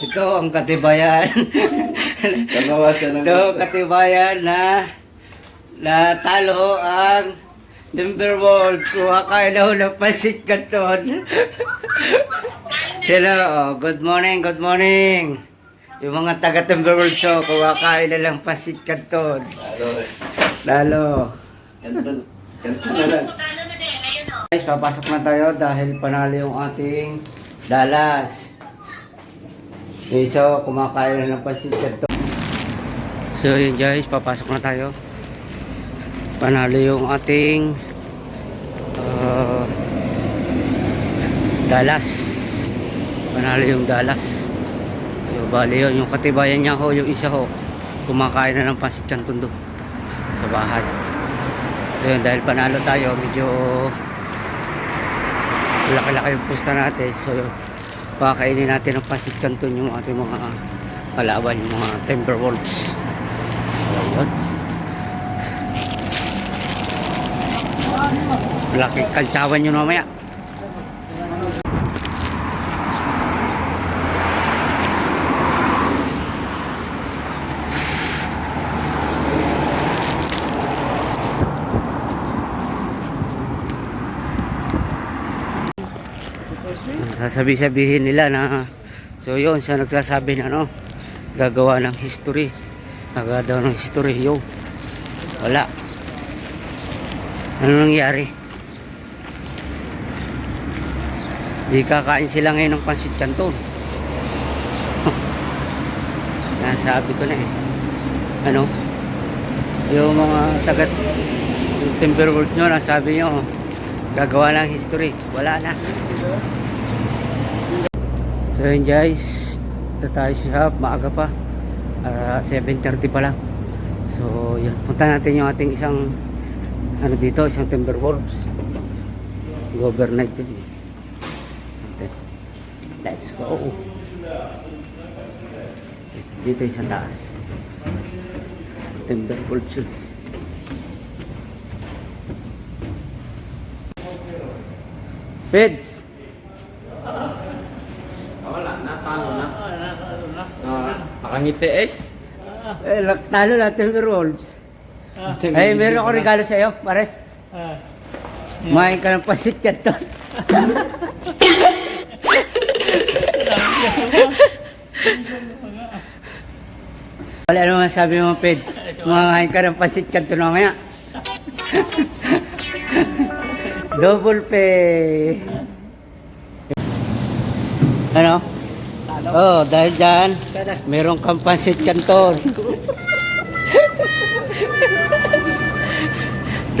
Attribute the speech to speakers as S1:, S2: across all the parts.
S1: Ito ang katibayan.
S2: Kamawasan ng
S1: Ito ang katibayan na na talo ang Timberwolves. Kuha kayo daw ng pasit kanton. Hello, oh, good morning, good morning. Yung mga taga Timberwolves, oh, kuha kayo na lang pasit kanton. Lalo.
S2: Ganto, ganto na lang.
S1: Guys, papasok na tayo dahil panalo yung ating Dallas. Yung isa, kumakain na ng pasit kanton. So yun guys, papasok na tayo. Panalo yung ating uh, Dallas. Panalo yung Dallas. So bali yun, yung katibayan niya ho, yung isa ho, kumakain na ng pasit kanton doon sa bahay. So yun, dahil panalo tayo, medyo laki-laki yung pusta natin. So yun, pakakainin natin ng pasit kanton yung ating mga kalaban, yung mga Timberwolves. So yun. Laki kaltsawan nyo mamaya. Sasabi-sabihin nila na so yun siya nagsasabi na ano gagawa ng history. Nagagawa ng history yo wala. Ano nangyari? Di kakain sila ngayon ng pansit canton. Nasabi ko na eh. Ano? Yung mga taga Timberwolves nyo nasabi nyo gagawa ng history. Wala na So yun guys, ito tayo sa shop, maaga pa. Ah, 7.30 pa lang. So yun, punta natin yung ating isang ano dito, isang Timberwolves. Overnight din. Okay. Let's go. Dito sa taas. Timberwolves yun. Peds!
S2: Wala, natalo na. Ah, nakangiti eh.
S1: Eh, talo natin yung Rolls. Ay, meron ako regalo sa iyo, pare. Main ka ng pasit ka to. Wala ano masabi mo, Peds? Makain ka ng pasit ka to mamaya. Double pay. Ano? Oh, dahil dyan, meron kang pansit kanton. 2-0.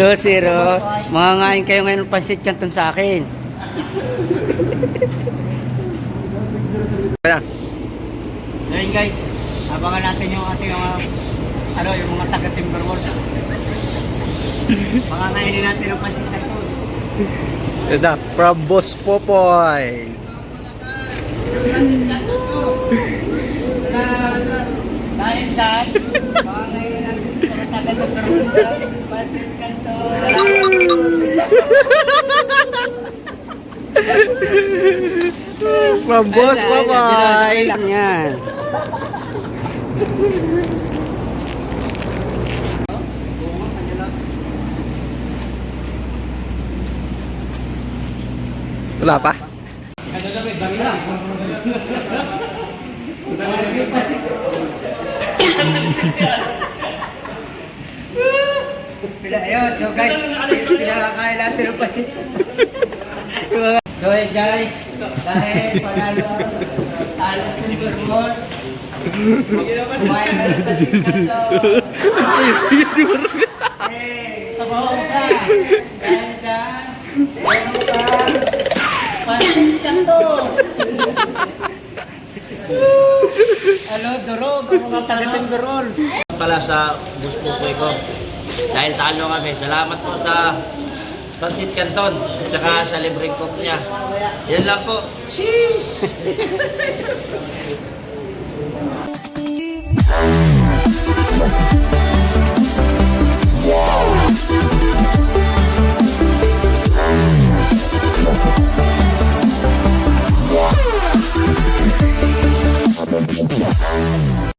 S1: Mangangain kayo ngayon ng pansit kanton sa akin. Ngayon guys, abangan natin yung ating mga ano, yung mga taga Timberwolves. Mangangainin natin ng pansit kanton.
S2: Ito, from Boss Popoy.
S1: Dahil dyan, mangangainin natin yung mga taga Timberwolves. Pansit kanton.
S2: From Boss Popoy.
S1: lang yan.
S2: Wala pa?
S1: Ayun, so guys, pinakakain natin ng pasit. so guys, dahil panalo ang talo ng two sports, kumain na ng pasit na to. Eh, tabaho ko sa. Dahil dyan, pasit ka to. Hello, Durog. Mga tagating Durol.
S3: Pala sa gusto ko eh, ko. Dahil talo kami. Salamat po sa Pansit Canton. At saka sa libreng cook niya. Yan lang po. Sheesh! Thank